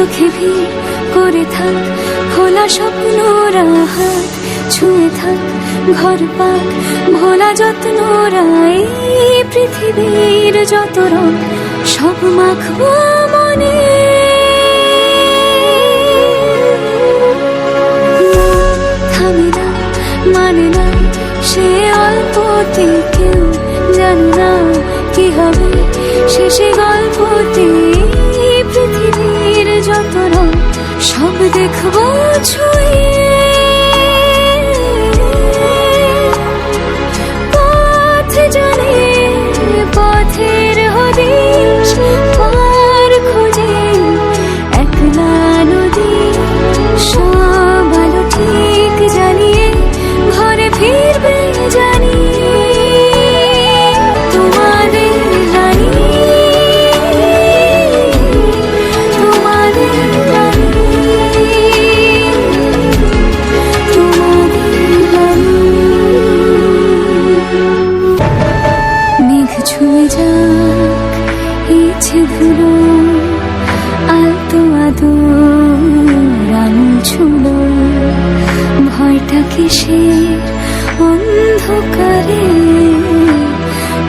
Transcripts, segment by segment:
চোখে ভিড় করে থাক খোলা স্বপ্নরা হাত ছুঁয়ে থাক, ঘর পাক, ভোলা যত্নরা এই পৃথিবীর যত রং, সব মাখবো মনে। থামে না মানে না, সে অল্পতে কেউ জানে না কি হবে শেষে গল্পতে সব দেখব ছুঁয়ে। ধুলো আলতো আদো ছুলো। অন্ধকারে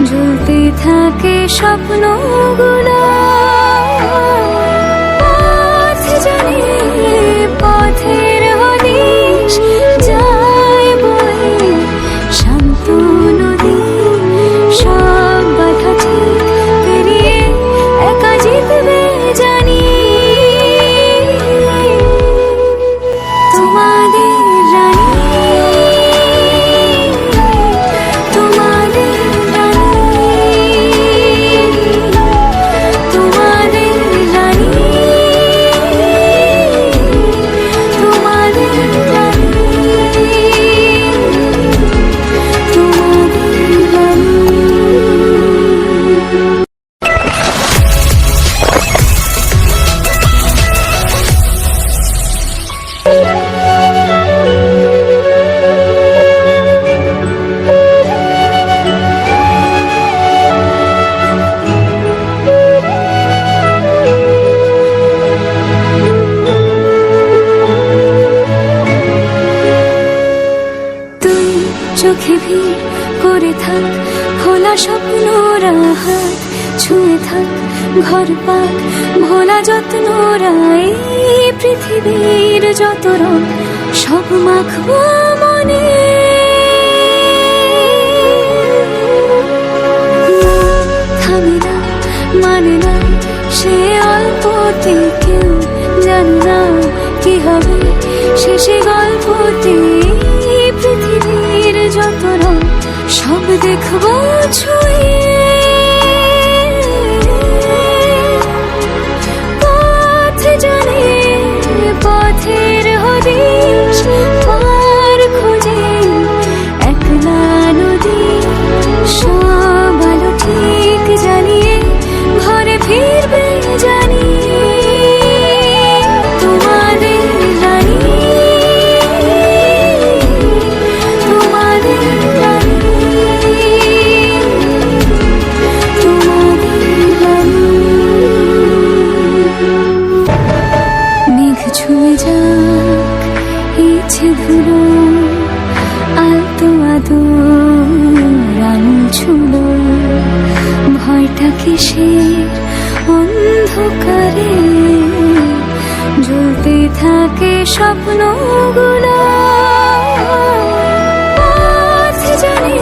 জ্বলতে থাকে স্বপ্নগুলো। খোলা স্বপ্নরা হাত ছুঁয়ে থাক ঘর পাক, ভোলা যত্নরা এই পৃথিবীর যত রং, সব মাখবো মনে। থামে না মানে না, সে অল্পতে কেউ জানে না কি হবে। শেষে গল্পতে এই পৃথিবীর যত রং সব দেখব ছুঁয়ে আদুরাঞ্ছুল ভয়টা কিসের অন্ধকারে? জ্বলতে থাকে স্বপ্নগুলো। জানি